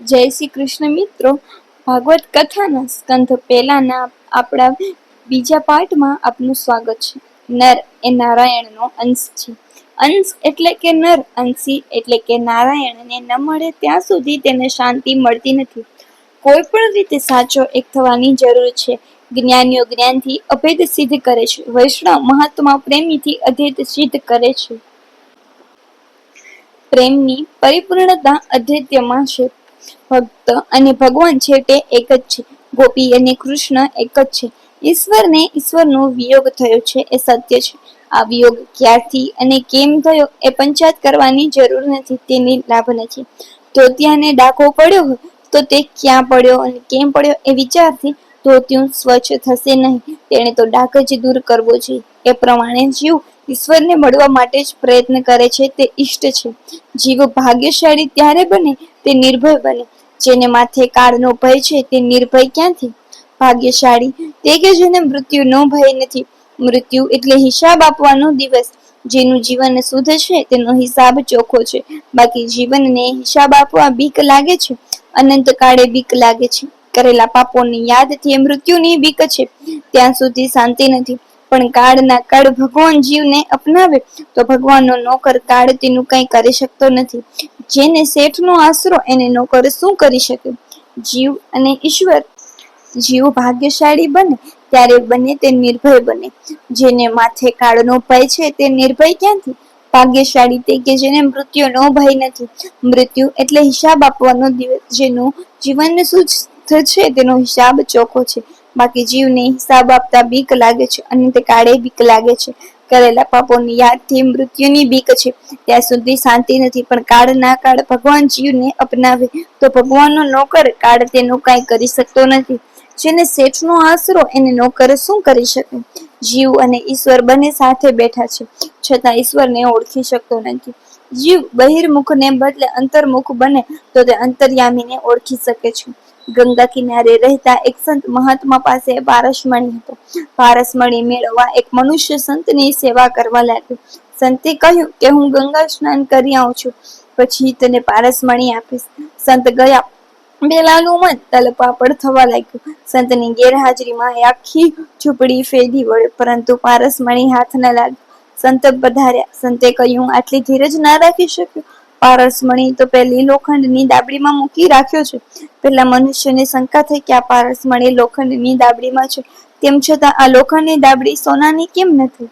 જય શ્રી કૃષ્ણ મિત્રો. ભાગવત કથાના સ્કંધ પહેલાના આપણા બીજા પાઠમાં આપનું સ્વાગત છે. નર એ નારાયણનો અંશ છે. અંશ એટલે કે નર અંશી એટલે કે નારાયણને ન મળે ત્યાં સુધી તેને શાંતિ મળતી નથી. કોઈ પણ રીતે સાચો એક થવાની જરૂર છે. જ્ઞાનીઓ જ્ઞાનથી અભેદ સિદ્ધ કરે છે. વૈષ્ણવ મહાત્મા પ્રેમીથી અભેદ સિદ્ધ કરે છે. પ્રેમની પરિપૂર્ણતા અદ્વૈત્યમાં છે. ભક્ત અને ભગવાન છે તે એક જ છે. ગોપી અને કૃષ્ણ એક જ છે. ઈશ્વરને ઈશ્વરનો વિયોગ થયો છે એ સત્ય છે. આ વિયોગ ક્યારથી અને કેમ થયો એ પંચાયત કરવાની જરૂર નથી, તેની લાભ નથી. ધોતિયાને ડાકો પડ્યો તો તે ક્યાં પડ્યો અને કેમ પડ્યો એ વિચારથી ધોતિયું સ્વચ્છ થશે નહીં. તેણે તો ડાક જ દૂર કરવો જોઈએ. એ પ્રમાણે જીવ ઈશ્વરને મળવા માટે જ પ્રયત્ન કરે છે, તે ઈષ્ટ છે. જીવ ભાગ્યશાળી ત્યારે બને તે નિર્ભય બને. જેને માથે કાળનો ભય છે, તે નિર્ભય ક્યાંથી? ભાગ્યશાળી. તે કે જેને મૃત્યુનો ભય નથી. મૃત્યુ એટલે હિસાબ આપવાનો દિવસ. જેનું જીવન શુદ્ધ છે, તેનો હિસાબ ચોખ્ખો છે. બાકી જીવનને હિસાબ આપવા બીક લાગે છે? અનંત કાળે બીક લાગે છે. કરેલા પાપોની યાદથી મૃત્યુની બીક છે. ત્યાં સુધી શાંતિ નથી. પણ કાળના કાળ ભગવાન જીવને અપનાવે, તો ભગવાનનો નોકર કાળ તેનું કંઈ કરી શકતો નથી. જેને શેઠનો આશરો એને નોકર શું કરી શકે? જીવ અને ઈશ્વર જીવ ભાગ્યશાળી બને ત્યારે બને તે નિર્ભય બને. જેને માથે કાળનો ભય છે તે નિર્ભય ક્યાંથી? ભાગ્યશાળી તે કે જેને મૃત્યુનો ભય નથી. મૃત્યુ એટલે હિસાબ આપવાનો દિવસ જેનું જીવન શું છે તેનો હિસાબ ચોખ્ખો છે. બાકી જીવને હિસાબ આપતા બીક લાગે છે અને તે કાળે બીક લાગે છે. કરેલા પાપોની યાદથી મૃત્યુની બીક છે. ત્યાં સુધી શાંતિ નથી, પણ કાળ ના કાળ ભગવાન જીવને અપનાવે. તો ભગવાનનો નોકર કાળ તેનું કાંઈ કરી શકતો નથી. જેને શેઠનો આશરો, એને નોકર શું કરી શકે? જીવ અને ઈશ્વર બંને સાથે બેઠા છે. છતાં ઈશ્વરને ઓળખી શકતો નથી. જીવ બહિર્મુખને બદલે અંતર્મુખ બને, તો તે અંતર્યામીને ઓળખી શકે છે. ગંગા કિનારે રહેતા એક સંત મહાત્મા પાસે પારસમણી હતો. પારસમણી મેળવવા એક મનુષ્ય સંતની સેવા કરવા લાગ્યો. સંતે કહ્યું કે, હું ગંગા સ્નાન કરી આવું છું, પછી તને પારસમણી આપીશ. સંત ગયા. બેલાનું મન તલપાપડ થવા લાગ્યું. સંતની ગેરહાજરીમાં આખી ઝૂંપડી ફેદી વળે, પરંતુ પારસમણી હાથ ન લાગ્યો. સંત પધાર્યા. સંતે કહ્યું, આટલી ધીરજ ના રાખી શક્યો? પારસમણી તો પહેલી લોખંડની દાબડીમાં મૂકી રાખ્યો છે. પહેલા મનુષ્યને શંકા થઈ કે આ પારસમણી લોખંડની દાબડીમાં છે. તેમ છતાં આ લોખંડની દાબડી સોનાની કેમ નથી?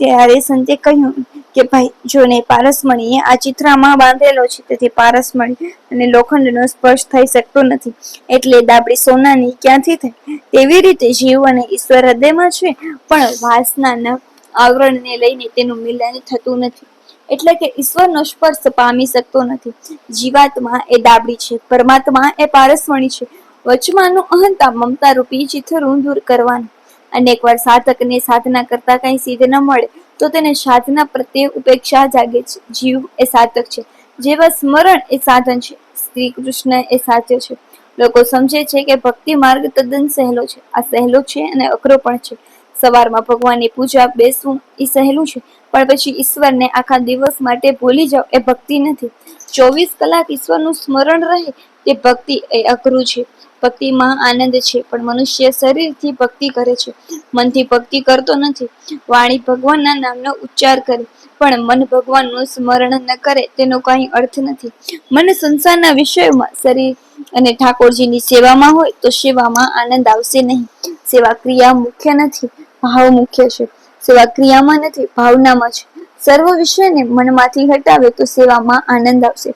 ત્યારે સંતે કહ્યું કે ભાઈ જોને પારસમણીએ આ ચિત્રામાં બાંધેલો છે, તેથી પારસમણી અને લોખંડનો સ્પર્શ થઈ શકતો નથી. એટલે દાબડી સોનાની ક્યાંથી થાય તેવી રીતે જીવ અને ઈશ્વર હૃદયમાં છે, પણ વાસનાના આવરણને લઈને તેનું મિલન થતું નથી. એટલે કે ઈશ્વરનો સ્પર્શ પામી શકતો નથી. જીવાત્મા એ દાબડી છે, પરમાત્મા એ પારસવણી છે. વચમાનું અહંતા મમતા રૂપી ચિથરું દૂર કરવાનું. અનેક વાર સાધકને સાધના કરતા કંઈ સિદ્ધ ન મળે, તો તેને સાધના પ્રત્યે ઉપેક્ષા જાગે છે. જીવ એ સાધક છે, જેવા સ્મરણ એ સાધન છે. શ્રી કૃષ્ણ એ સાધ્ય છે. લોકો સમજે છે કે ભક્તિ માર્ગ તદ્દન સહેલો છે. આ સહેલો છે અને અઘરો પણ છે. સવારમાં ભગવાનની પૂજા બેસવું એ સહેલું છે. પણ પછી ઈશ્વરને આખા દિવસ માટે ભૂલી જાઓ, એ ભક્તિ નથી. ચોવીસ કલાક ઈશ્વરનું સ્મરણ રહે, તે ભક્તિ એ અઘરું છે. ભક્તિમાં આનંદ છે, પણ મનુષ્ય શરીરથી ભક્તિ કરે છે. મનથી ભક્તિ કરતો નથી. વાણી ભગવાનના નામનો ઉચ્ચાર કરે, પણ મન ભગવાનનું સ્મરણ ન કરે, તેનો કઈ અર્થ નથી. મન સંસારના વિષયોમાં શરીર અને ઠાકોરજીની સેવામાં હોય, તો સેવામાં આનંદ આવશે નહીં. સેવા ક્રિયા મુખ્ય નથી, ભાવ મુખ્ય છે. સેવા ક્રિયામાં નથી, ભાવનામાં છે. સર્વ વિશ્વને મનમાંથી હટાવે તો સેવામાં આનંદ આવશે.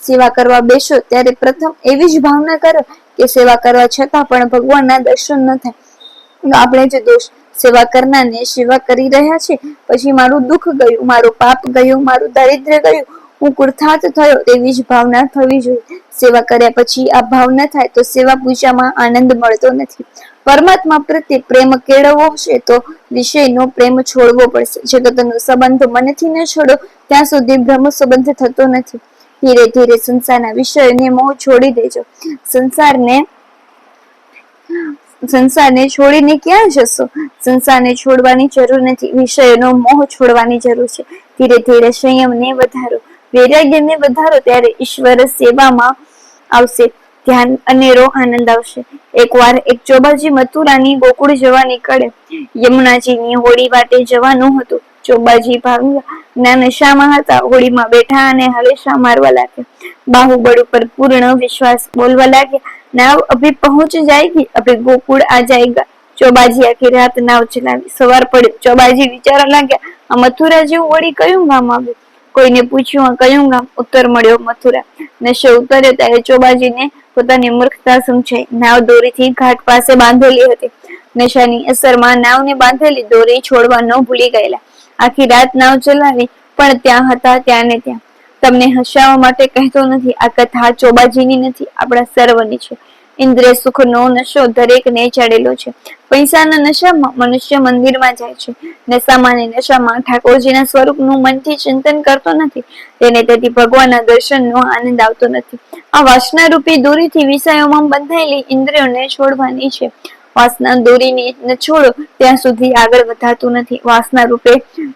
સેવા કરવા બેસો ત્યારે પ્રથમ એવી જ ભાવના કરો કે સેવા કરવા છતાં પણ ભગવાનના દર્શન ન થાય. આપણે જે દોષ સેવા કરનારને સેવા કરી રહ્યા છે પછી મારું દુઃખ ગયું, મારું પાપ ગયું, મારું દારિદ્ર્ય ગયું, હું કુર્થાત થયો તેવી જ ભાવના થવી જોઈએ. સેવા કર્યા પછી આ ભાવના થાય તો સેવા પૂજામાં આનંદ મળતો નથી. પરમાત્મા પ્રત્યે પ્રેમ કેળવવો છે તો વિષયનો પ્રેમ છોડવો પડશે. જગતનો સંબંધ મનથી ન છોડો, ત્યાં સુધી બ્રહ્મ સંબંધ થતો નથી. ધીરે ધીરે સંસારના વિષયને મોહ છોડી દેજો. સંસારને સંસારને છોડીને ક્યાં જશો? સંસારને છોડવાની જરૂર નથી. વિષયનો મોહ છોડવાની જરૂર છે. ધીરે ધીરે સંયમને વધારો. વૈરાગ્યને વધારો ત્યારે ઈશ્વર સેવામાં આવશે. ધ્યાન અનેરો આનંદ આવશે. એકવાર એક ચોબાજી મથુરાની ગોકુળ જવા નીકળે. યમુનાજીની હોળી વાટે જવાનું હતું. ચોબાજી ભાવના નશામાં હતા. હોળીમાં બેઠા અને હલેશા મારવા લાગ્યા. બાહુબળ ઉપર પૂર્ણ વિશ્વાસ બોલવા લાગ્યા. નાવ અભી પહોંચ જાયગી, અભી ગોકુળ આ જાયગા. ચોબાજી આખી રાત નાવ ચલાવી. સવાર પડે ચોબાજી વિચારવા લાગ્યા. આ મથુરા જેવું વળી કયું ગામ આવ્યું? કોઈને પૂછ્યું કયું ગામ? ઉત્તર મળ્યો મથુરા. નશો ઉતર્યો ત્યારે ચોબાજીને પોતાની મૂર્ખતા સમજાઈ. નાવ દોરીથી ઘાટ પાસે બાંધેલી હતી. નશાની અસરમાં નાવને બાંધેલી દોરી છોડવા ન ભૂલી ગયેલા. આખી રાત નાવ ચલાવી, પણ ત્યાં હતા, ત્યાં ને ત્યાં. તમને હસાવવા માટે કહેતો નથી. આ કથા ચોબાજીની નથી, આપણા સર્વની છે. ઇન્દ્રિય સુખનો નશો દરેકને ચડેલો છે. પૈસાના નશામાં મનુષ્ય મંદિરમાં જાય છે. નશામાં અને નશામાં ઠાકોરજીના સ્વરૂપનું મનથી ચિંતન કરતો નથી. તેને તેથી ભગવાનના દર્શનનો આનંદ આવતો નથી. આ વાસના રૂપી દોરીથી વિષયોમાં બંધાયેલી ઇન્દ્રિયોને છોડવાની છે. વાસના દોરીને ન છોડો, ત્યાં સુધી આગળ વધાતું નથી. વાસના રૂપે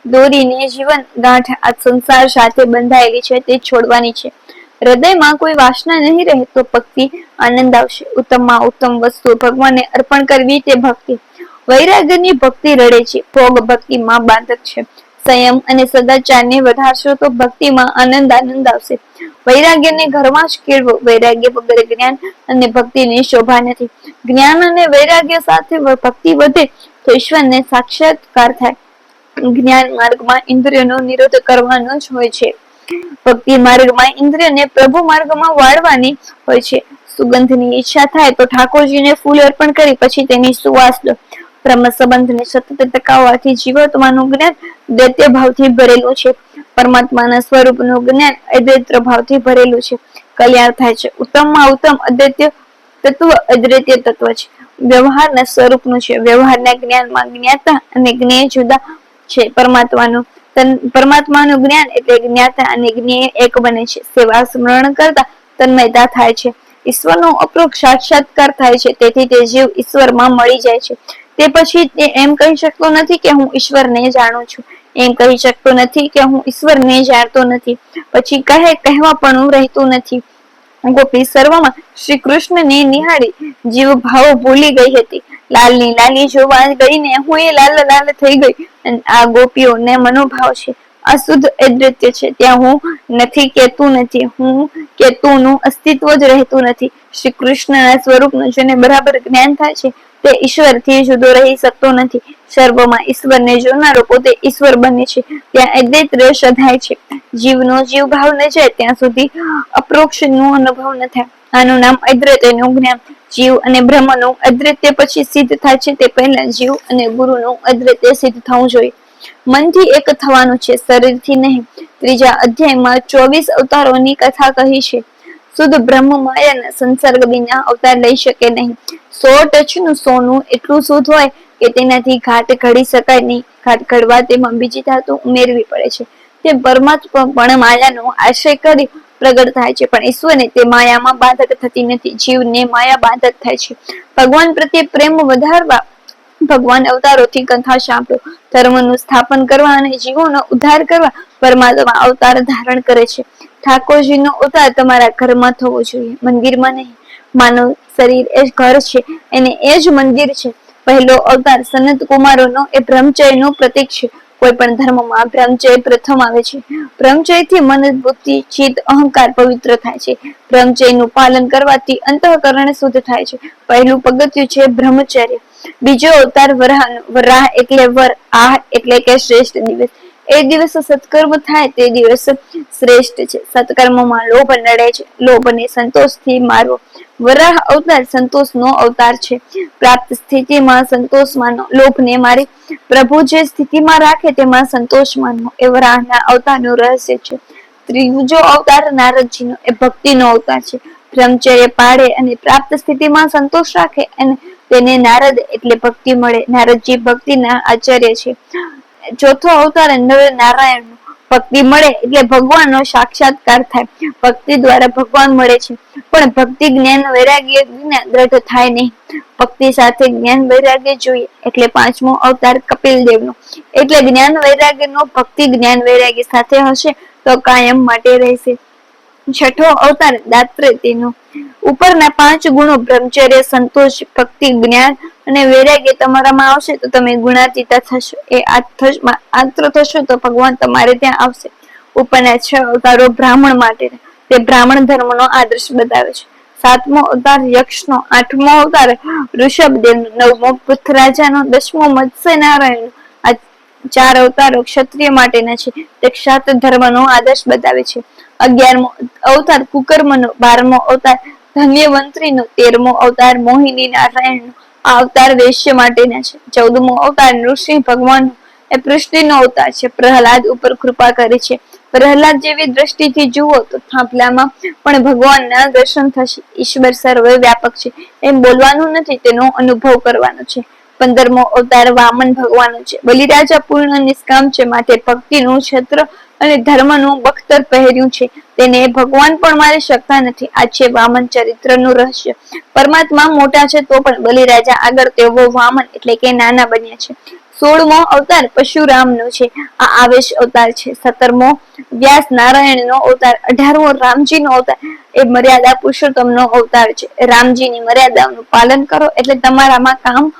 દોરીને જીવન ગાંઠ આ સંસાર સાથે બંધાયેલી છે, તે છોડવાની છે. હૃદયમાં કોઈ વાસના નહીં રહે તો ભક્તિ આનંદ આવશે. ઉત્તમમાં ઉત્તમ વસ્તુ ભગવાનને અર્પણ કરવી તે ભક્તિ. વૈરાગ્યની ભક્તિ રડે છે. ભોગ ભક્તિમાં બાંધક છે. સંયમ અને સદાચારને વધારશો તો ભક્તિમાં આનંદ આનંદ આવશે. વૈરાગ્યને ઘરમાં જ કેળવો. વૈરાગ્ય વગર જ્ઞાન અને ભક્તિની શોભા નથી. જ્ઞાન અને વૈરાગ્ય સાથે ભક્તિ વધે તો ઈશ્વરને સાક્ષાત્કાર થાય. જ્ઞાન માર્ગમાં ઇન્દ્રિયોનો નિરોધ કરવાનો જ હોય છે. ભક્તિ માર્ગમાં ઇન્દ્રિયને પ્રભુ માર્ગમાં વાળવાની હોય છે. સુગંધની ઈચ્છા થાય તો ઠાકોરજીને ફૂલ અર્પણ કરી, પછી તેની સુવાસ લો બ્રહ્મ સંબંધને સતત ટકાવવાથી જીવાત્માનું જ્ઞાન દૈત્ય ભાવથી ભરેલું છે. પરમાત્માના સ્વરૂપનું જ્ઞાન અદ્વૈત ભાવથી ભરેલું છે. કલ્યાણ થાય છે. ઉત્તમમાં ઉત્તમ અદ્વૈત્ય તત્વ અદ્વૈત્ય તત્વ છે. વ્યવહારના સ્વરૂપનું છે. વ્યવહારના જ્ઞાનમાં જ્ઞાતા અને જ્ઞેય જુદા છે. પરમાત્માનું પરમાત્માનું જ્ઞાન એટલે જ્ઞાતા અને જ્ઞેય એક બને છે. સેવા સ્મરણ કરતા તન્મયતા થાય છે. ઈશ્વરનો અપરોક્ષ સાક્ષાત્કાર થાય છે. તેથી તે જીવ ઈશ્વરમાં મળી જાય છે. તે પછી તે એમ કહી શકતો નથી કે હું ઈશ્વરને જાણું છું. એમ કહી શકતો નથી કે હું ઈશ્વરને જાણતો નથી. પછી કહે કહેવા પણ રહેતું નથી. ગોપી સર્વમાં શ્રી કૃષ્ણને નિહાળી જીવ ભાવ ભૂલી ગઈ હતી. લાલની લાલી જોવા ગઈને હું એ લાલ લાલ થઈ ગઈ. આ ગોપીઓને મનોભાવ છે. અશુદ્ધ અદ્વિત્ય છે. ત્યાં હું નથી કેતું નથી. હું કેતું નું અસ્તિત્વ જ રહેતું નથી. શ્રી કૃષ્ણના સ્વરૂપનું જેને બરાબર જ્ઞાન થાય છે, તે ઈશ્વરથી જુદો રહી શકતો નથી. સર્વમાં ઈશ્વરને જોનારો પોતે ઈશ્વર બને છે. ત્યાં અદ્વૈત સધાય છે. જીવનો જીવ ભાવ ન જાય ત્યાં સુધી અપ્રોક્ષ નો અનુભવ ન થાય. આનું નામ અદ્વૈત એનું જ્ઞાન, જીવ અને બ્રહ્મનું અદ્વૈત્ય પછી સિદ્ધ થાય છે તે પહેલા જીવ અને ગુરુનું અદ્વૈત્ય સિદ્ધ થવું જોઈએ. મનથી એક થવાનું છે, શરીરથી નહીં. ત્રીજા અધ્યાયમાં ચોવીસ અવતારોની કથા કહી છે, શુદ્ધ બ્રહ્મ માયાના સંસર્ગ વિના અવતાર લઈ શકે નહીં. સો ટચનું સોનું એટલું શુદ્ધ હોય કે તેનાથી ઘાટ ઘડી શકાય નહીં. ઘાટ ઘડવા તેમાં બીજી ધાતુ ઉમેરવી પડે છે. તે પરમાત્મા પણ માયાનો આશ્રય કરી પ્રગટ થાય છે. પણ ઈશ્વરને તે માયામાં બાંધક થતી નથી. જીવને માયા બાંધક થાય છે. ભગવાન પ્રત્યે પ્રેમ વધારવા ભગવાન અવતારોથી કથા સાંભળો. ધર્મનું સ્થાપન કરવા અને જીવોનો ઉદ્ધાર કરવા પરમાત્મા અવતાર ધારણ કરે છે. ઠાકોરજીનો ઉદ્ધાર તમારા ઘરમાં થવો જોઈએ. મંદિરમાં નહીં. માનવ શરીર એ ઘર છે. એને એ જ મંદિર છે. પહેલો અવતાર સનત કુમારોનો એ બ્રહ્મચર્યનું પ્રતીક છે. કોઈ પણ ધર્મમાં બ્રહ્મચર્ય પ્રથમ આવે છે. બ્રહ્મચર્યથી મન, બુદ્ધિ, ચિત્ત, અહંકાર પવિત્ર થાય છે. બ્રહ્મચર્યનું પાલન કરવાથી અંતઃકરણ શુદ્ધ થાય છે. પહેલું પગથિયું છે બ્રહ્મચર્ય. બીજો અવતાર વરાહ વરાહ એટલે વર આ એટલે કે શ્રેષ્ઠ દિવસ. એ દિવસ સત્કર્મ થાય તે દિવસ શ્રેષ્ઠ છે. સત્કર્મમાં લોભ નડે છે. લોભને સંતોષથી મારવો. વરાહ અવતાર સંતોષનો અવતાર છે. પ્રાપ્ત સ્થિતિમાં સંતોષ માનો લોભને મારે પ્રભુ જે સ્થિતિમાં રાખે તેમાં સંતોષ એ વરાહના અવતારનું રહસ્ય છે. ત્રીજો અવતાર નારદજીનો એ ભક્તિનો અવતાર છે. બ્રહ્મચર્ય પાડે અને પ્રાપ્ત સ્થિતિમાં સંતોષ રાખે અને તેને નારદ એટલે ભક્તિ મળે. નારદજી ભક્તિના આચાર્ય છે. ચોથો અવતાર નર નારાયણ ભક્તિ મળે એટલે ભગવાનનો સાક્ષાત્કાર થાય. ભક્તિ દ્વારા ભગવાન મળે છે. પણ ભક્તિ જ્ઞાન વૈરાગ્ય વિના દ્રઢ થાય નહીં. ભક્તિ સાથે જ્ઞાન વૈરાગ્ય જોઈએ એટલે પાંચમો અવતાર કપિલ દેવનો એટલે જ્ઞાન વૈરાગ્ય નો ભક્તિ જ્ઞાન વૈરાગ્ય સાથે હશે તો કાયમ માટે રહેશે. છઠ્ઠો અવતાર દાત્રે તેનો ઉપરના પાંચ ગુણો બ્રહ્મચર્ય, સંતોષ, ભક્તિ, જ્ઞાન અને વૈરાગ્ય તમારામાં આવશે, તો તમે ગુણાતીતા થશો. એ આત્ર થશો તો ભગવાન તમારે ત્યાં આવશે. ઉપરના છ અવતારો બ્રાહ્મણ માટે તે બ્રાહ્મણ ધર્મનો આદર્શ બતાવે છે. સાતમો અવતાર યક્ષનો, આઠમો અવતાર ઋષભદેવ, નવમો પૃથ્વરાજાનો, દસમો મત્સ્ય નારાયણ આ ચાર અવતારો ક્ષત્રિય માટેના છે. તે ક્ષાત્ર ધર્મનો આદર્શ બતાવે છે. અગિયારમો અવતાર કુકર્મનો, બારમો અવતાર ધન્યવંતરીનો તેરમો અવતાર મોહિની નારાયણનો અવતાર વૈશ્ય માટેના છે. ચૌદમો અવતાર નૃસિંહ ભગવાન એ પૃષ્ઠિનો અવતાર છે. પ્રહલાદ ઉપર કૃપા કરે છે. પ્રહલાદ જેવી દ્રષ્ટિથી જુઓ તો થાંભલામાં પણ ભગવાનના દર્શન થશે. ઈશ્વર સર્વે વ્યાપક છે. એમ બોલવાનું નથી, તેનો અનુભવ કરવાનો છે. પંદરમો અવતાર વામન ભગવાન છે. બલિરાજા પૂર્ણ નિષ્કામ છે. માટે ભક્તિનું ક્ષેત્ર અને ધર્મનું બખ્તર પહેર્યું છે. તેને ભગવાન પણ મારી શકતા નથી. આ છે વામન ચરિત્રનું રહસ્ય. પરમાત્મા મોટા છે તો પણ બલિરાજા આગળ તેઓ વામન એટલે કે નાના બન્યા છે. સોળમો અવતાર પશુરામનો છે. આ આવેશ અવતાર છે. સત્તરમો વ્યાસ નારાયણનો અવતાર. અઢારમો રામજીનો અવતાર. એ મર્યાદા પુરુષોત્તમનો અવતાર છે. રામજીની મર્યાદાઓનું પાલન કરો એટલે તમારામાં કામ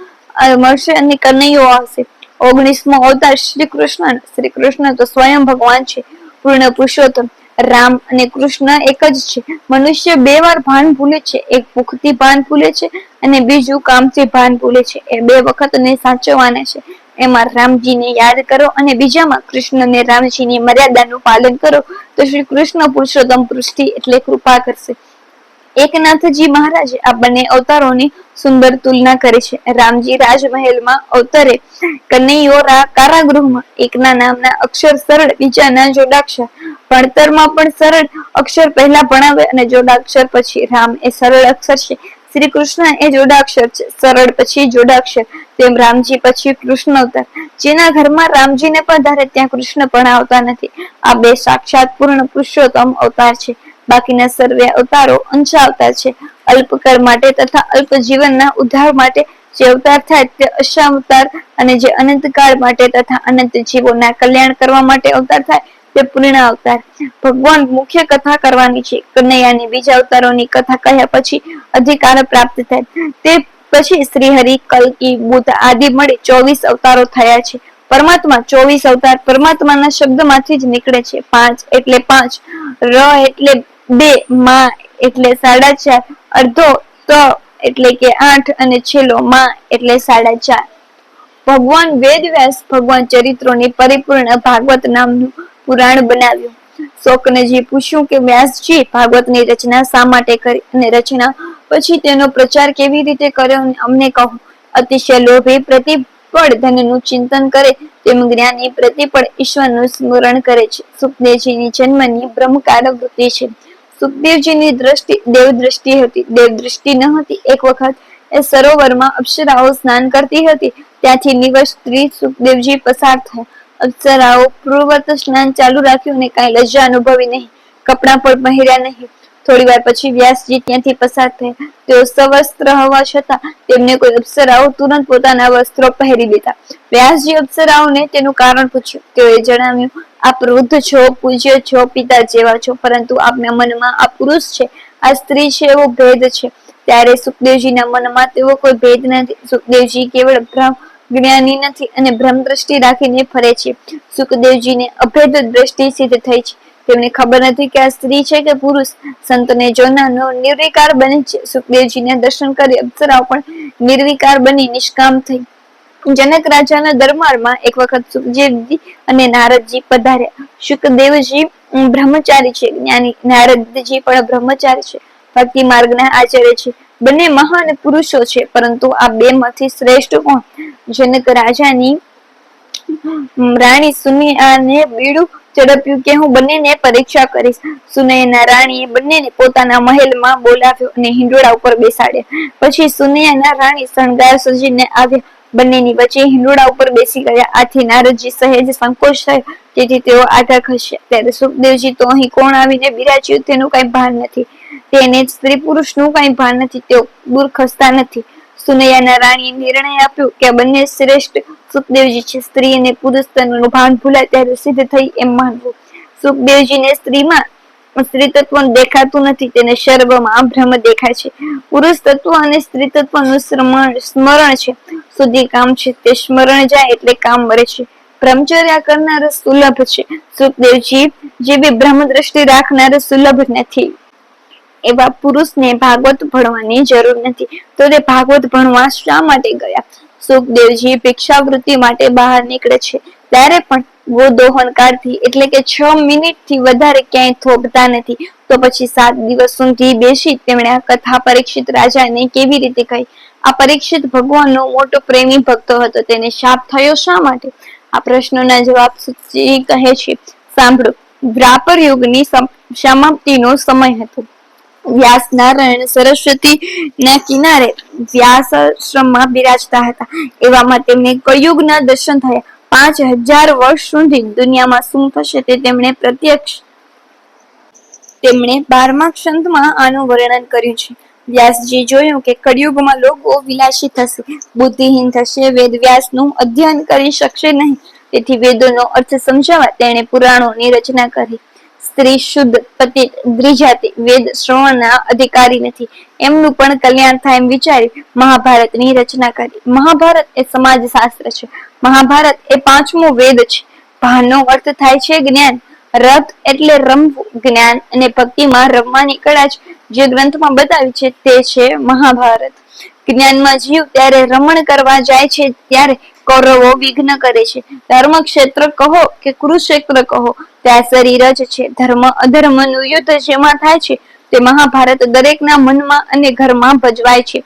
મળશે અને કનૈયો આવશે. ઓગણીસમો અવતાર શ્રી કૃષ્ણ. શ્રી કૃષ્ણ તો સ્વયં ભગવાન છે. પૂર્ણ પુરુષોત્તમ રામ અને કૃષ્ણ એક જ છે. મનુષ્ય બે વાર ભાન ભૂલે છે. એક ભૂખથી ભાન ભૂલે છે અને બીજું કામથી ભાન ભૂલે છે. એ બે વખત ને સાચવવાના છે. એમાં રામજીને યાદ કરો અને બીજામાં કૃષ્ણ ને રામજીની મર્યાદાનું પાલન કરો. તો શ્રી કૃષ્ણ પુરુષોત્તમ પૃષ્ટિ એટલે કૃપા કરશે. એકનાથજી મહારાજે આ બંને અવતારોની સુંદર તુલના કરી છે. રામજી રાજમહેલમાં અવતરે કનૈયોરા કારાગૃહમાં. એકના નામના અક્ષર સરળ, બીજાના જોડાક્ષર. ભણતરમાં પણ સરળ અક્ષર પહેલા ભણાવે અને જોડાક્ષર પછી રામ એ સરળ અક્ષર છે. શ્રી કૃષ્ણ એ જોડાક્ષર છે. સરળ પછી જોડાક્ષર. તેમ રામજી પછી કૃષ્ણ અવતાર. જેના ઘરમાં રામજીને પણ ધારે ત્યાં કૃષ્ણ પણ આવતા નથી. આ બે સાક્ષાત પૂર્ણ પુરુષોત્તમ અવતાર છે. બાકીના સર્વે અવતારો અંશા છે. અલ્પકર માટે તથા અલ્પ જીવનના ઉદ્ધાર માટે જે અવતાર થાય તે અશાવતાર અને જે અનંતકાળ માટે તથા અનંત જીવોના કલ્યાણ કરવા માટે અવતાર થાય તે પૂર્ણ અવતાર ભગવાન મુખ્ય કથા કરવાની છે. કનૈયાની બીજા અવતારોની કથા કહ્યા પછી અધિકાર પ્રાપ્ત થાય. તે પછી શ્રી હરિ કલ્કી બુદ્ધ આદિ મળી ચોવીસ અવતારો થયા છે. પરમાત્મા ચોવીસ અવતાર પરમાત્માના શબ્દમાંથી જ નીકળે છે. પાંચ એટલે પાંચ, ર એટલે બે માં એટલે સાડા ચાર, અડધો ત એટલે કે આઠ અને છેલ્લો માં એટલે સાડા ચાર. ભગવાન વેદ વ્યાસ ભગવાન ચરિત્રોની પરિપૂર્ણ ભાગવત નામનું પુરાણ બનાવ્યું. શોકનજી પૂછ્યું કે, વ્યાસજી, ભાગવતની રચના શા માટે કરી અને રચના? પછી તેનો પ્રચાર કેવી રીતે કર્યો? અમને કહો. અતિશય લોભી પ્રતિપળ ધનનું ચિંતન કરે, તેમ જ્ઞાની પ્રતિપળ ઈશ્વરનું સ્મરણ કરે છે. સુખદેવજીની જન્મની બ્રહ્મકાર વૃત્તિ છે. સુખદેવજીની દ્રષ્ટિ દેવ દ્રષ્ટિ હતી. દેવ દ્રષ્ટિ ન હતી. એક વખત એ સરોવરમાં અપ્સરાઓ સ્નાન કરતી હતી. ત્યાંથી નિવસ સ્ત્રી સુખદેવજી પસાર થયા. અપ્સરાઓ પૂર્વત સ્નાન ચાલુ રાખ્યું અને કઈ લજ્જા અનુભવી નહીં. કપડાં પણ પહેર્યા નહીં. થોડી વાર પછી વ્યાસજી ત્યાંથી પસાર થયા. તેઓ સવસ્ત્ર હોવા છતાં તેમને કોઈ અપ્સરાઓ તુરંત પોતાના વસ્ત્રો પહેરી દીધા વ્યાસજી અપ્સરાઓને તેનું કારણ પૂછ્યું. તેઓએ જણાવ્યું આપ વૃદ્ધ છો, પૂજ્ય છો, પિતા જેવા છો, પરંતુ આપના મનમાં આ પુરુષ છે, આ સ્ત્રી છે, એવો ભેદ છે. ત્યારે સુખદેવજીના મનમાં તેવો કોઈ ભેદ નથી. સુખદેવજી કેવળ ભ્રમ જ્ઞાની નથી અને ભ્રમ દ્રષ્ટિ રાખીને ફરે છે. સુખદેવજીને અભેદ દ્રષ્ટિ સિદ્ધ થઈ છે. તેમને ખબર નથી કે આ સ્ત્રી છે કે પુરુષ. સંતને જોનારનો નિર્વિકાર બને છે. સુખદેવજીને દર્શન કરી અપ્સરાઓ પણ નિર્વિકાર બની નિષ્કામ થઈ. જનક રાજાના દરબારમાં એક વખત સુખદેવજી અને નારદજી પધાર્યા. સુખદેવજી બ્રહ્મચારી છે. જ્ઞાની નારદજી પણ બ્રહ્મચારી છે. ભક્તિ માર્ગના આચાર્ય છે. બંને મહાન પુરુષો છે, પરંતુ આ બે માંથી શ્રેષ્ઠ કોણ? જનક રાજાની રાણી સુનિયાને બીડું ઝડપ્યું કે હું બંનેને પરીક્ષા કરીશ. સુનયના રાણીએ બંનેને પોતાના મહેલમાં બોલાવ્યો અને હિંડોળા ઉપર બેસાડ્યા. પછી સુનૈયાના રાણી શણગાર સજીને આવ્યા. બંનેની વચ્ચે હિંડોળા ઉપર બેસી ગયા. આથી નારદજી સહેજ સંકોચ થયો. તેથી તેઓ આગળ ખસ્યા. ત્યારે સુખદેવજી તો અહીં કોણ આવીને બિરાજ્યું? તેનું કઈ ભાન નથી. તેને સ્ત્રી પુરુષનું કઈ ભાન નથી. તેઓ દૂર ખસતા નથી. સુનૈયાના રાણીએ નિર્ણય આપ્યો કે બંને શ્રેષ્ઠ સુખદેવજી છે. સ્ત્રી અને પુરુષ તનનું ભાન ભૂલાય ત્યારે સિદ્ધ થઈ એમ માનવું. સુખદેવજીને સ્ત્રીમાં સ્ત્રી તત્વ દેખાતું નથી, તેને સર્વમાં ભ્રમ દેખાય છે. પુરુષ તત્વ અને સ્ત્રી તત્વનું શ્રમણ સ્મરણ છે. સુધી કામ છે, તે સ્મરણ જાય એટલે કામ મરે છે. બ્રહ્મચર્યા કરનાર સુલભ છે. સુખદેવજી જેવી બ્રહ્મ દ્રષ્ટિ રાખનાર સુલભ નથી. એવા પુરુષને ભાગવત ભણવાની જરૂર નથી. તો તે ભાગવત ભણવા શા માટે ગયા? સુખદેવજી ભિક્ષાવૃત્તિ માટે બહાર નીકળે છે. ત્યારે પણ ગોદોહન કાળથી એટલે કે છ મિનિટથી વધારે ક્યાંય થોભતા નથી. તો પછી સાત દિવસ સુધી બેસી તેમણે આ કથા પરીક્ષિત રાજાને કેવી રીતે કહી? આ પરીક્ષિત ભગવાનનો મોટો પ્રેમી ભક્તો હતો. તેને શાપ થયો શા માટે? આ પ્રશ્નોના જવાબ કહે છે, સાંભળો દ્વાપર યુગની સમાપ્તિનો સમય હતો. વ્યાસ નારાયણ સરસ્વતી ના કિનારે વ્યાસ આશ્રમમાં બિરાજતા હતા. એવામાં તેમને કયુગના દર્શન થયા. પાંચ હજાર વર્ષ સુધી દુનિયામાં શું થશે તે તેમણે પ્રત્યક્ષ તેમણે બારમા ક્ષંતમાં આનું વર્ણન કર્યું છે. વ્યાસજી જોયું કે કળિયુગમાં લોકો વિલાસી થશે, બુદ્ધિહીન થશે, વેદ વ્યાસનું અધ્યયન કરી શકશે નહીં. તેથી વેદોનો અર્થ સમજાવવા તેણે પુરાણોની રચના કરી. સ્ત્રી શુદ્ધ પતિ દ્વિજાતિ, વેદ શ્રવણના અધિકારી નથી. એમનું પણ કલ્યાણ થાય એમ વિચારી મહાભારતની રચના કરી. મહાભારત એ સમાજ શાસ્ત્ર છે. મહાભારત એ પાંચમો વેદ છે. ભાનનો અર્થ થાય છે જ્ઞાન. રથ એટલે રમવું, જ્ઞાન અને ભક્તિમાં રમવાની કળા જે ગ્રંથમાં બતાવી છે તે છે મહાભારત. જ્ઞાનમાં જીવ ત્યારે રમણ કરવા જાય છે, ત્યારે કૌરવો વિઘ્ન કરે છે. ધર્મ ક્ષેત્ર કહો કે કુરુક્ષેત્ર કહો, ત્યાં શરીર જ છે. ધર્મ અધર્મનું યુદ્ધ જેમાં થાય છે, તે મહાભારત દરેકના મનમાં અને ઘરમાં ભજવાય છે.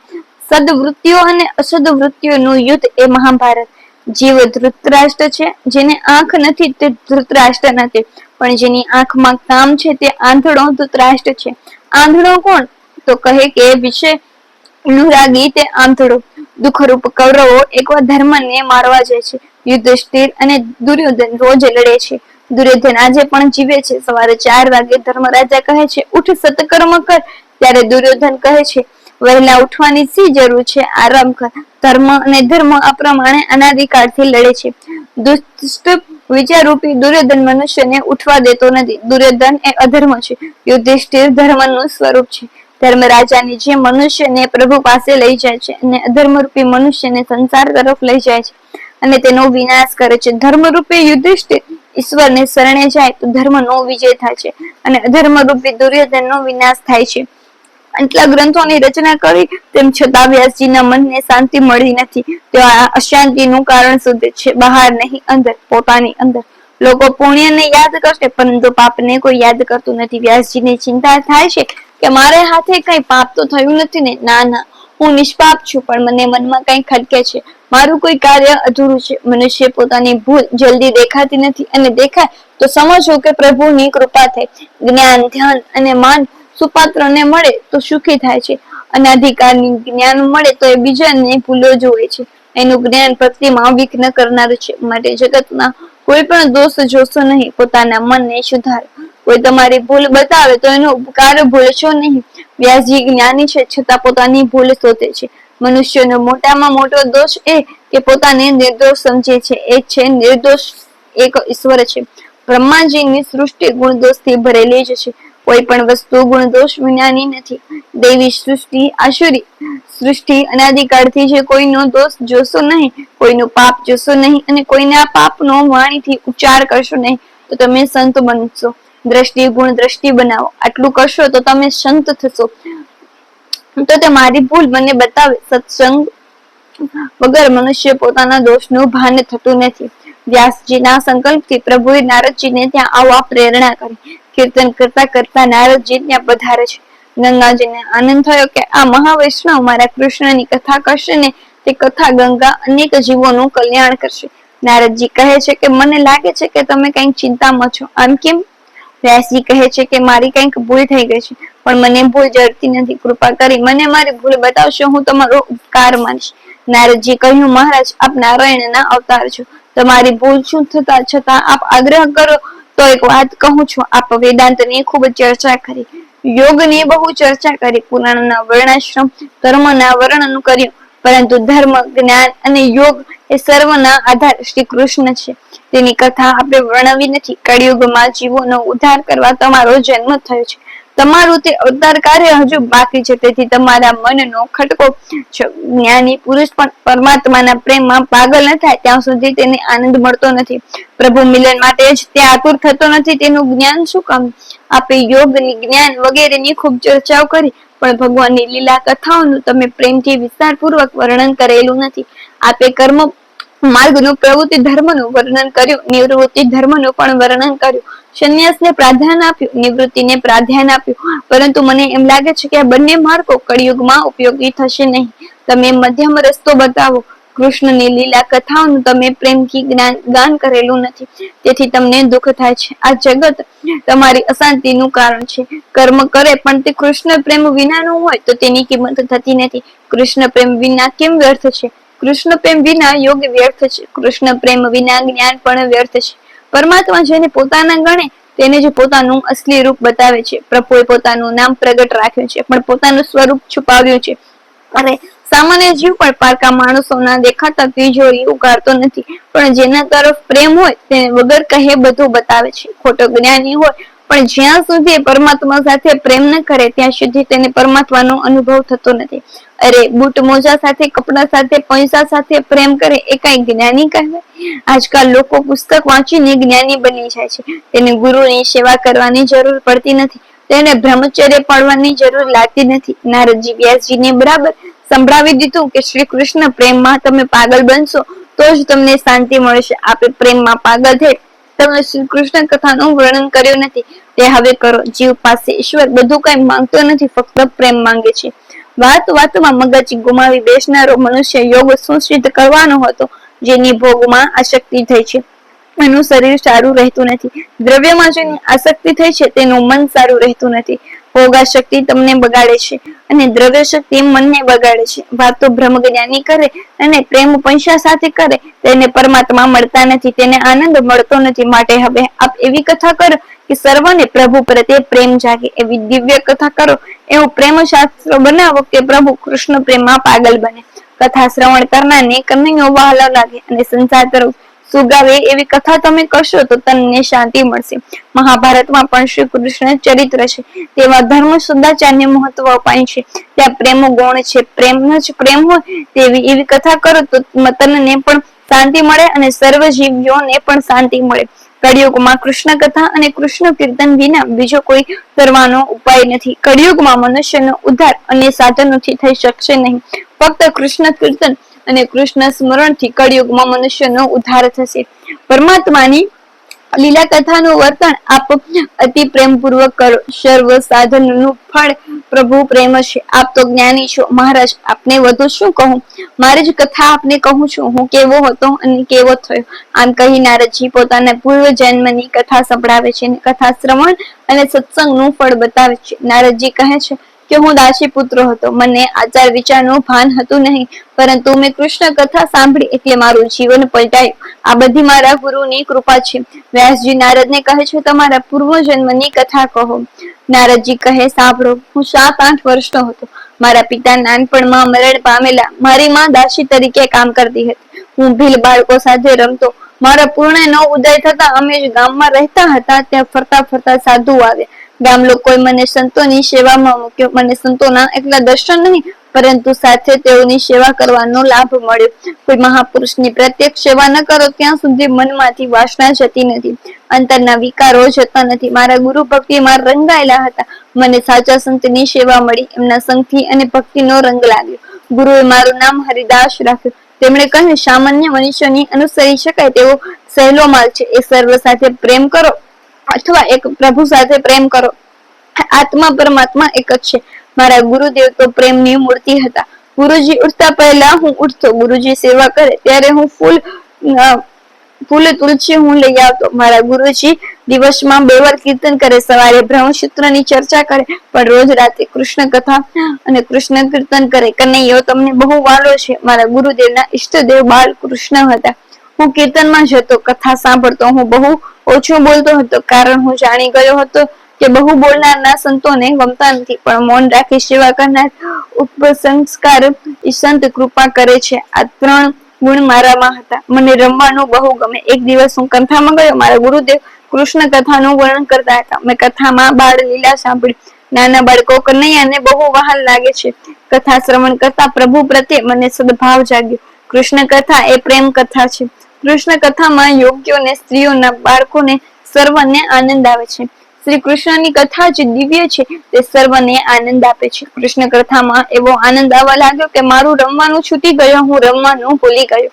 સદવૃત્તિઓ અને અસદવૃત્તિઓનું યુદ્ધ એ મહાભારત. જીવ ધૃતરાષ્ટ્ર છે, જેને આંખ નથી તે ધૃતરાષ્ટ્ર નથી, પણ જેની આંખમાં કામ છે તે આંધળો ધૃતરાષ્ટ્ર છે. આંધળો કોણ? તો કહે કે વિશે અનુરાગી તે આંધળો. દુઃખરૂપ કૌરવો એકવાર ધર્મને મારવા જાય છે. યુધિષ્ઠિર અને દુર્યોધન રોજ લડે છે. દુર્યોધન આજે પણ જીવે છે. સવારે ચાર વાગે ધર્મરાજા કહે છે, ઉઠ સત્કર્મ કર. ત્યારે દુર્યોધન કહે છે, વહેલા ઉઠવાની સી જરૂર છે? આરામ કર. ધર્મ અને ધર્મ આ પ્રમાણે અનાદિકાળથી લડે છે. દુષ્ટ વિચારરૂપી દુર્યોધન મનુષ્યને ઉઠવા દેતો નથી. દુર્યોધન એ અધર્મ છે. યુધિષ્ઠિર ધર્મનું સ્વરૂપ છે. ધર્મરાજાની જે મનુષ્યને પ્રભુ પાસે લઈ જાય છે અને અધર્મરૂપી મનુષ્યને સંસાર તરફ લઈ જાય છે અને તેનો વિનાશ કરે છે. ધર્મરૂપી યુધિષ્ઠિર ઈશ્વરને શરણે જાય તો ધર્મનો વિજય થાય છે અને અધર્મરૂપી દુર્યોધનનો વિનાશ થાય છે. આટલા ગ્રંથોની રચના કરી તેમ છતાં વ્યાસજીના મનને શાંતિ મળી નથી. તેઓ અશાંતિનું કારણ શોધે છે. બહાર નહીં, અંદર, પોતાની અંદર. લોકો પુણ્યને યાદ કરશે, પરંતુ પાપને કોઈ યાદ કરતું નથી. વ્યાસજીને ચિંતા થાય છે કે મારે હાથે કઈ પાપ તો થયું નથી ને? ના ના. હું નિષ્પાપ છું, પણ મને મનમાં કઈ ખટકે છે. મારું કોઈ કાર્ય અધૂરું છે. મનુષ્ય પોતાની ભૂલ જલ્દી દેખાતી નથી અને દેખાય તો સમજો કે પ્રભુની કૃપા થઈ. જ્ઞાન, ધ્યાન અને માન સુપાત્રને મળે તો સુખી થાય છે. અને અધિકારની જ્ઞાન મળે તો એ બીજાને ભૂલો જોવે છે. એનું જ્ઞાન પ્રતિમાં વિઘ્ન કરનારું છે. માટે જગતના કોઈ પણ દોષ જોશો નહીં. પોતાના મનને સુધારો. કોઈ તમારી ભૂલ બતાવે તો એનો ઉપકાર ભૂલશો નહીં. વ્યાસજી જ્ઞાની છે, છતાં પોતાની ભૂલ શોધે છે. મનુષ્યનો મોટામાં મોટો દોષ એ કે પોતાને નિર્દોષ સમજે છે. એ છે, નિર્દોષ એક ઈશ્વર છે. બ્રહ્માજીની સૃષ્ટિ ગુણદોષથી ભરેલી જ છે. કોઈ પણ વસ્તુ ગુણદોષ વિનાની નથી. દેવી સૃષ્ટિ, આશુરી સૃષ્ટિ, અનાદિકાળથી છે કોઈનો દોષ જોશો નહીં, કોઈનું પાપ જોશો નહીં અને કોઈના પાપનો વાણીથી ઉચ્ચાર કરશો નહીં, તો તમે સંત બનશો. દ્રષ્ટિ ગુણ દ્રષ્ટિ બનાવો. આટલું કરશો તો તમે સંત થશો. તો તે મારી ભૂલ મને બતાવે. સત્સંગ વગર મનુષ્ય પોતાના દોષનું ભાન થતું નથી. વ્યાસજીના સંકલ્પથી પ્રભુએ નારદજીને ત્યાં આવવા પ્રેરણા કરી. કીર્તન કરતા કરતા નારદજી ત્યાં પધારે છે. ગંગાજીને આનંદ થયો કે આ મહાવૈષ્ણવ મારા કૃષ્ણની કથા કરશે ને તે કથા ગંગા અનેક જીવોનું કલ્યાણ કરશે. નારદજી કહે છે કે મને લાગે છે કે તમે કંઈક ચિંતામાં છો. આમ કેમ? વ્યાસજી કહે છે કે મારી કંઈક ભૂલ થઈ ગઈ છે. પણ મને ભૂલ જડતી નથી. કૃપા કરી મને મારી ભૂલ બતાવશો. હું તમારો ઉપકાર માનીશ. નારદજી કહ્યું, મહારાજ, આપ નારાયણના અવતાર છો. તમારી ભૂલ શું થતા છતાં આપ આગ્રહ કરો, તો એક વાત કહું છું. આપ વેદાંતની ખૂબ ચર્ચા કરી, યોગની બહુ ચર્ચા કરી, પુરાણના વર્ણાશ્રમ, ધર્મના વર્ણન કર્યું. પરંતુ ધર્મ, જ્ઞાન અને યોગ એ સર્વના આધાર શ્રી કૃષ્ણ છે. તેની કથા આપણે વર્ણવી નથી. કળિયુગમાં જીવોનો ઉદ્ધાર કરવા તમારો જન્મ થયો છે. તમારું તે અવતાર કાર્ય હજુ બાકી છે. તેથી તમારા મનનો ખટકો જ્ઞાની પુરુષ પણ પરમાત્માના પ્રેમમાં પાગલ ન થાય. ત્યાં સુધી તેને આનંદ મળતો નથી. પ્રભુ મિલન માટે જ તે આતુર થતો નથી. તેનું જ્ઞાન શું કામ? આપણે યોગની જ્ઞાન વગેરેની ખૂબ ચર્ચાઓ કરી. પણ ભગવાનની લીલા કથાઓનું તમે પ્રેમથી વિસ્તારપૂર્વક વર્ણન કરેલું નથી. આપે કર્મ માર્ગનું, પ્રવૃત્તિ ધર્મનું વર્ણન કર્યું, નિવૃત્તિ ધર્મનું પણ વર્ણન કર્યું. સંન્યાસને પ્રાધાન્ય આપ્યું, નિવૃત્તિને પ્રાધાન્ય આપ્યું. પરંતુ મને એમ લાગે છે કે આ બંને માર્ગો કળિયુગમાં ઉપયોગી થશે નહીં. તમે મધ્યમ રસ્તો બતાવો કૃષ્ણની લીલા કથાઓનું તમે પ્રેમથી ગાન કરેલું નથી. તેથી તમને દુઃખ થાય છે. આ જગત તમારી અશાંતિનું કારણ છે. કર્મ કરે પણ તે કૃષ્ણ પ્રેમ વિનાનું હોય તો તેની કિંમત થતી નથી. કૃષ્ણ પ્રેમ વિના કેમ વ્યર્થ છે? કૃષ્ણ પ્રેમ વિના યોગ વ્યર્થ છે. કૃષ્ણ પ્રેમ વિના જ્ઞાન પણ વ્યર્થ છે. પરમાત્મા જેને પોતાના ગણે, તેને જ પોતાનું અસલી રૂપ બતાવે છે. પ્રભુએ પોતાનું નામ પ્રગટ રાખ્યું છે, પણ પોતાનું સ્વરૂપ છુપાવ્યું છે. અને સામાન્ય જીવ પણ પારકા માણસોના દેખાતા તિજોરી ઉગાડતો નથી, પણ જેના તરફ પ્રેમ હોય તેને વગર કહે બધું બતાવે છે. ખોટો જ્ઞાની હોય, પણ જ્યાં સુધી પરમાત્મા સાથે પ્રેમ ન કરે, ત્યાં સુધી તેને પરમાત્માનો અનુભવ થતો નથી. અરે, બૂટ મોજા સાથે, કપડા સાથે, પૈસા સાથે પ્રેમ કરે એ કઈ જ્ઞાની કહેવાય? આજકાલ લોકો પુસ્તક વાંચીને જ્ઞાની બની જાય છે. તેને ગુરુની સેવા કરવાની જરૂર પડતી નથી. તેને બ્રહ્મચર્ય પાડવાની જરૂર લાગતી નથી. નારદજી વ્યાસજીને બરાબર સંભળાવી દીધું કે શ્રી કૃષ્ણ પ્રેમમાં તમે પાગલ બનશો, તો જ તમને શાંતિ મળશે. આપે પ્રેમમાં પાગલ થઈ તમે શ્રી કૃષ્ણ કથાનું વર્ણન કર્યું નથી. તે હવે કરો. જીવ પાસે ઈશ્વર બધું કઈ માંગતો નથી, ફક્ત પ્રેમ માંગે છે. વાત વાતમાં મગજ ગુમાવી બેસનારો મનુષ્ય યોગ સુશ્રિત કરવાનો હતો? જેની ભોગમાં આશક્તિ થઈ છે. એનું શરીર સારું રહેતું નથી. દ્રવ્યમાં જેની આસક્તિ થઈ છે, તેનું મન સારું રહેતું નથી. ભોગા શક્તિ તમને બગાડે છે અને દ્રવ્ય શક્તિ મનને બગાડે છે. વાતો ભ્રમ જ્ઞાની કરે અને પ્રેમ પૈસા સાથે કરે, તેને પરમાત્મા મળતા નથી, તેને આનંદ મળતો નથી. માટે હવે આપ એવી કથા કરો કે સર્વને પ્રભુ પ્રત્યે પ્રેમ જાગે. એવી દિવ્ય કથા કરો, એવું પ્રેમ શાસ્ત્ર બનાવો કે પ્રભુ કૃષ્ણ પ્રેમમાં પાગલ બને. કથા શ્રવણ કરનારને કનૈયો વહાલો લાગે અને સંસાર તરફ સુગાવે એવી કથા તમે કરશો તો તમને શાંતિ મળશે. મહાભારતમાં પણ શ્રી કૃષ્ણ ચરિત્ર છે. તેવા ધર્મ સદાચારને મહત્વ અપાય છે. ત્યાં પ્રેમ ગુણ છે. પ્રેમ જ પ્રેમ હોય તેવી એવી કથા કરો તો તનને પણ શાંતિ મળે અને સર્વ જીવીઓને પણ શાંતિ મળે. કળિયુગમાં કૃષ્ણ કથા અને કૃષ્ણ કીર્તન વિના બીજો કોઈ કરવાનો ઉપાય નથી. કળિયુગમાં મનુષ્યનો ઉદ્ધાર અને સાધનોથી થઈ શકશે નહીં. ફક્ત કૃષ્ણ કીર્તન અને કૃષ્ણ સ્મરણથી કળિયુગમાં મનુષ્યનો ઉદ્ધાર થશે. પરમાત્માની લીલા કથાનું વર્તન આપ અતિ પ્રેમપૂર્વક કરો. સર્વ સાધનનું ફળ પ્રભુ પ્રેમ છે. આપ તો જ્ઞાની છો. મહારાજ, આપને વધુ શું કહું? મારી જ કથા આપને કહું છું. હું કેવો હતો અને કેવો થયો? આમ કહી નારદજી પોતાના પૂર્વ જન્મની કથા સંભળાવે છે કથા શ્રવણ અને સત્સંગનું ફળ બતાવે છે. નારદજી કહે છે કે હું દાસી પુત્ર હતો. મને આચાર વિચારનું ભાન હતું નહીં, પરંતુ મેં કૃષ્ણ કથા સાંભળી એટલે મારું જીવન પલટાયું. આ બધી મારા ગુરુની કૃપા છે. વ્યાસજી નારદને કહે છે, તમારા પૂર્વ કથા કહો. નારદજી કહે, સાંભળો, હું સાત આઠ વર્ષનો હતો. મારા પિતા નાનપણમાં મરણ પામેલા મારી માં દાસી તરીકે કામ કરતી હતી. હું ભીલ બાળકો સાથે રમતો. મારા પૂર્ણ નો ઉદય થતા અમે જ ગામમાં રહેતા હતા. ત્યાં ફરતા ફરતા સાધુ આવ્યા. ગામ લોકોએ મને સંતોની સેવામાં મૂક્યો. મને સંતોના એકલા દર્શન નહીં, પરંતુ સાથે તેઓની સેવા કરવાનો લાભ મળ્યો. કોઈ મહાપુરુષની પ્રત્યક્ષ સેવા ન કરો, ત્યાં સુધી મનમાંથી વાસના જતી નથી. અંતરના વિકારો જતા નથી. મારા ગુરુ ભક્તિમાં રંગાયેલા હતા. મને સાચા સંતની સેવા મળી. એમના સંગથી અને ભક્તિનો રંગ લાગ્યો. ગુરુએ મારું નામ હરિદાસ રાખ્યું. તેમણે કહ્યું, સામાન્ય મનુષ્યની અનુસરી શકાય તેવો સહેલો માલ છે. એ સર્વ સાથે પ્રેમ કરો અથવા એક પ્રભુ સાથે પ્રેમ કરો. આત્મા પરમાત્મા એક જ છે. મારા ગુરુદેવ તો પ્રેમની મૂર્તિ હતા. ગુરુજી ઉઠતા પહેલા હું ઉઠતો. ગુરુજી સેવા કરે ત્યારે હું ફૂલ ફૂલ તુલસી હું લઈ આવતો. મારા ગુરુજી દિવસમાં બે વાર કીર્તન કરે. સવારે બ્રહ્મસૂત્રની ચર્ચા કરે, પણ રોજ રાતે કૃષ્ણ કથા અને કૃષ્ણ કીર્તન કરે. કનૈયો તમને બહુ વાલો છે. મારા ગુરુદેવના ઈષ્ટદેવ બાળ કૃષ્ણ હતા. હું કીર્તનમાં જતો કથા સાંભળતો, હું બહુ ઓછું બોલતો હતો, કારણ હું જાણી ગયો હતો કે બહુ બોલનારના સંતોને ગમતા નથી, પણ મૌન રાખી સેવા કરનાર ઉપસંસ્કાર સંત કૃપા કરે છે. આ ત્રણ ગુણ મારામાં હતા. મને રમવાનું બહુ ગમે. એક દિવસ હું કથામાં ગયો. મારા ગુરુદેવ કૃષ્ણ કથાનું વર્ણન કરતા હતા. મેં કથામાં બાળ લીલા સાંભળી. નાના બાળકો કનૈયાને બહુ વહાલ લાગે છે. કથા શ્રવણ કરતા પ્રભુ પ્રત્યે મને સદભાવ જાગ્યો. કૃષ્ણ કથા એ પ્રેમ કથા છે. કૃષ્ણ કથામાં યોગ્યોને સ્ત્રીઓના બાળકોને સર્વને આનંદ આવે છે. શ્રી કૃષ્ણની કથા જે દિવ્ય છે, તે સર્વને આનંદ આપે છે. કૃષ્ણ કથામાં એવો આનંદ આવવા લાગ્યો કે મારું રમવાનું છૂટી ગયો, હું રમવાનું ભૂલી ગયો.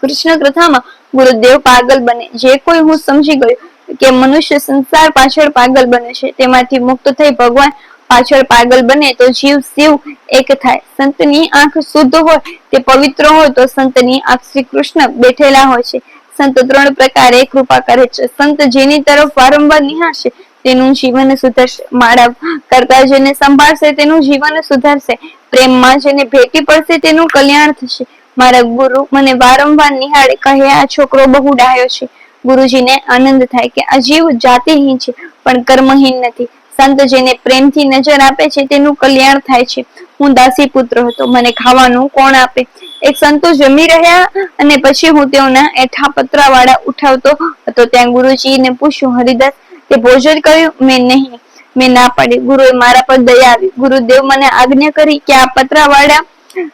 કૃષ્ણ કથામાં ગુરુદેવ પાગલ બને. જે કોઈ હું સમજી ગયો કે મનુષ્ય સંસાર પાછળ પાગલ બને છે, તેમાંથી મુક્ત થઈ ભગવાન પાછળ પાગલ બને તો જીવ શિવ એક થાય. સંતની આંખ શુદ્ધ હોય તે પવિત્ર હોય તો સંતની આંખ શ્રી કૃષ્ણ બેઠેલા હોય છે. સંત ત્રણ પ્રકારે કૃપા કરે છે. સંત જેની તરફ વારંવાર નિહાળશે, તેનું જીવન સુધરશે. માળા કરતા જેને સંભાળશે, તેનું જીવન સુધરશે. પ્રેમમાં જેને ભેટી પડશે, તેનું કલ્યાણ થશે. મારા ગુરુ મને વારંવાર નિહાળે, કહે, આ છોકરો બહુ ડાયો છે. ગુરુજીને આનંદ થાય કે આ જીવ જાતિહીન છે, પણ કર્મહીન નથી. સંત જેને પ્રેમથી નજર આપે છે, તેનું કલ્યાણ થાય છે. હું દાસી પુત્ર હતો, મને ખાવાનું કોણ આપે? એક સંતો જમી રહ્યા અને પછી હું તેઓના એઠા પતરાવાળા ઉઠાવતો હતો. ત્યાં ગુરુજીને પૂછ્યું, હરિદાસ, તે ભોજન કર્યું? મેં નહીં, મેં ના પાડી ગુરુએ મારા પર દયા આવી ગુરુદેવ, મને આજ્ઞા કરી કે આ પતરાવાળા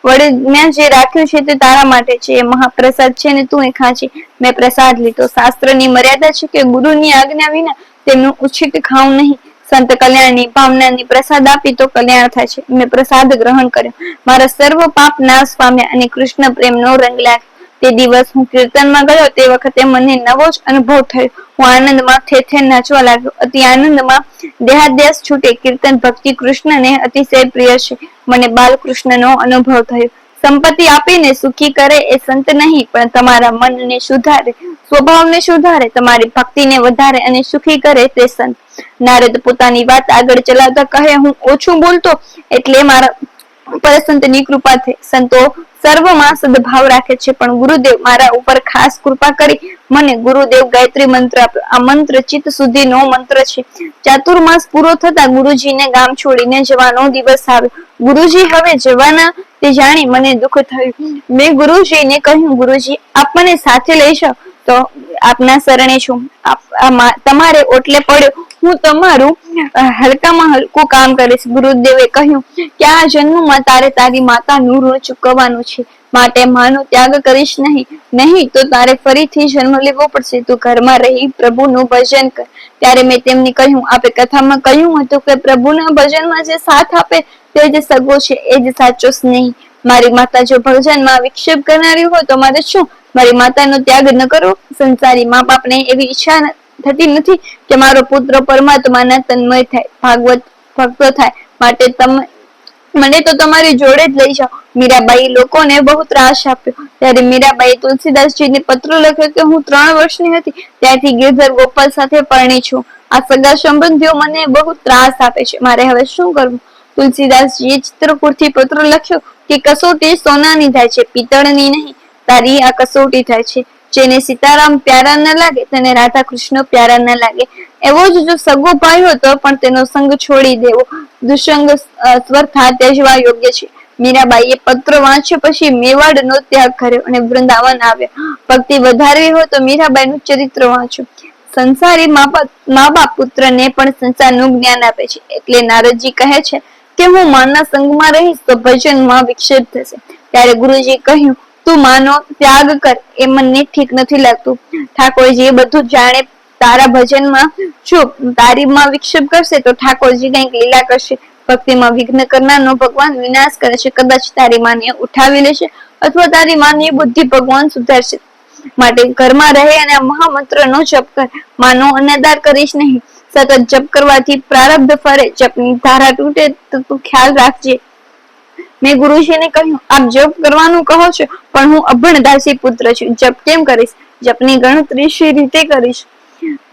વડે મેં જે રાખ્યું છે તે તારા માટે છે. એ મહાપ્રસાદ છે ને તું એ ખાંચી મેં પ્રસાદ લીધો. શાસ્ત્રની મર્યાદા છે કે ગુરુની આજ્ઞા વિના તેમનું ઉછીત ખાવું નહીં. સંત કલ્યાણની ભાવનાની પ્રસાદ આપી તો કલ્યાણ છે. મેં પ્રસાદ ગ્રહણ કર્યો. મારા સર્વ પાપ નાશ પામ્યા અને કૃષ્ણ પ્રેમનો રંગ લાગ્યો. તે દિવસ હું કીર્તનમાં ગયો. તે વખતે મને નવો જ અનુભવ થયો. હું આનંદમાં થેથે નાચવા લાગ્યો. અતિ આનંદમાં દેહાદ્યાસ છૂટે. કીર્તન ભક્તિ કૃષ્ણને અતિશય પ્રિય છે. મને બાલકૃષ્ણનો અનુભવ થયો. સંપત્તિ આપીને સુખી કરે એ સંત નહીં, પણ તમારા મનને સુધારે, સ્વભાવને સુધારે, તમારી ભક્તિને વધારે અને સુખી કરે તે સંત. નારદ પોતાની વાત આગળ ચલાવતા કહે, હું ઓછું બોલતો એટલે મારા ઉપર સંતની કૃપા થઈ સંતો સર્વમાં સદભાવ રાખે છે, પણ ગુરુદેવ મારા ઉપર ખાસ કૃપા કરી, મને ગુરુદેવ ગાયત્રી મંત્ર આપ્યો આ મંત્ર ચિત્ત સુધીનો મંત્ર છે. ચાતુર્માસ પૂરો થતા ગુરુજીને ગામ છોડીને જવાનો દિવસ આવ્યો. ગુરુજી હવે જવાના તે જાણી મને દુઃખ થયું. મેં ગુરુજીને કહ્યું, ગુરુજી, આપ મને સાથે લઈ તો આપના શરણે છું. તમારે ઓટલે પડ્યો. હું તમારું હલકામાં હલકું કામ કરીશ. ગુરુદેવે કહ્યું, કે આ જન્મમાં તારે તારી માતાનું ઋણ ચૂકવવાનું છે. માટે માનો ત્યાગ કરીશ નહીં. નહીં તો તારે ફરીથી જન્મ લેવો પડશે. તું ઘરમાં રહી, પ્રભુનું ભજન કર. ત્યારે મેં તેમને કહ્યું, આપે કથામાં કહ્યું હતું કે પ્રભુના ભજનમાં જે સાથ આપે તે જ સગો છે, એ જ સાચો સ્નેહ. મારી માતા જો ભજનમાં વિક્ષેપ કરનારી હોય તો મારે શું? મારી માતાનો ત્યાગ ન કરો. સંસારી મા બાપને એવી ઈચ્છા થતી નથી કે મારો પુત્ર પરમાત્માના તન્મય થાય, ભાગવત, ભક્ત થાય. માટે તમે, મને તો તમારી જોડે જ લઈ જાઓ. મીરાબાઈ લોકોને બહુ ત્રાસ આપ્યો. ત્યારે મીરાબાઈ તુલસીદાસજીને પત્ર લખ્યો કે હું ત્રણ વર્ષની હતી. ત્યારથી ગિરધર ગોપાલ સાથે પરણી છું. આ સગા સંબંધીઓ મને બહુ ત્રાસ આપે છે. મારે હવે શું કરવું? તુલસીદાસજીએ ચિત્રકૂટથી પત્ર લખ્યો કે કસોટી સોનાની થાય છે, પિત્તળની નહીં. તારી આ કસોટી થાય છે, જેને સીતારામ પ્યારા ન લાગે, તેને રાધા પ્યારા ન લાગે. એવો જ જો સગો ભાઈ હતો, પણ તેનો સંગ છોડી દેવો. દુસંગ સ્વર્થા ત્યજવા યોગ્ય છે. મીરાબાઈએ પત્ર વાંચ્યો પછી મેવાડ નો ત્યાગ કર્યો અને વૃંદાવન આવ્યા. ભક્તિ વધારવી હોય તો મીરાબાઈ નું ચરિત્ર વાંચ્યું સંસારી મા બાપ પુત્રને પણ સંસારનું જ્ઞાન આપે છે. એટલે નારદજી કહે છે કે હું માના સંગમાં રહીશ તો ભજનમાં વિક્ષેપ થશે. ત્યારે ગુરુજી કહ્યું, તું માનો, ત્યાગ કર. એ મને ઠીક નથી લાગતું. ઠાકોરજી બધું જાણે તારા ભજનમાં. જો તારીમાં વિક્ષેપ કરશે તો ઠાકોરજી કંઈક લીલા કરશે. ભક્તિમાં વિઘ્ન કરનારનો ભગવાન વિનાશ કરે છે. કદાચ તારી માને ઉઠાવી લેશે અથવા તારી માની બુદ્ધિ ભગવાન સુધારશે. માટે ઘરમાં રહે અને મહામંત્રનો જપ કર. માનો અનાદાર કરીશ નહીં. સતત જપ કરવાથી પ્રારબ્ધ ફરે, જપની ધારા તૂટે તો તું ખ્યાલ રાખજે. મેં ગુરુજીને કહ્યું, આપ જપ કરવાનું કહો છો, પણ હું અભણ દાસી પુત્ર છું. જપ કેમ કરીશ? જપની ગણતરી શી રીતે કરીશ?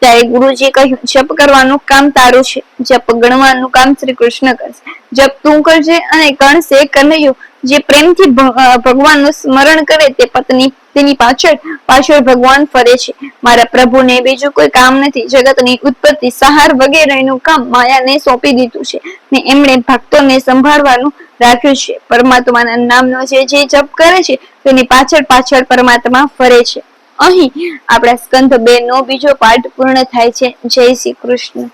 ત્યારે ગુરુજી કહ્યું, જપ કરવાનું કામ તારું છે. જપ ગણવાનું કામ શ્રી કૃષ્ણ કરશે. જપ તું કરજે અને કણશે કનૈયો. જે પ્રેમથી ભગવાનનું સ્મરણ કરે તે પત્ની તેની પાછળ પાછળ ભગવાન ફરે છે. મારા પ્રભુને બીજું કોઈ કામ નથી. જગતની ઉત્પત્તિ સહાર વગેરેનું કામ માયાને સોંપી દીધું છે ને એમણે ભક્તોને સંભાળવાનું રાખ્યું છે. પરમાત્માના નામનો જે જે જપ કરે છે તેની પાછળ પાછળ પરમાત્મા ફરે છે. અહીં આપણા સ્કંધ બે નો બીજો પાઠ પૂર્ણ થાય છે. જય શ્રી કૃષ્ણ.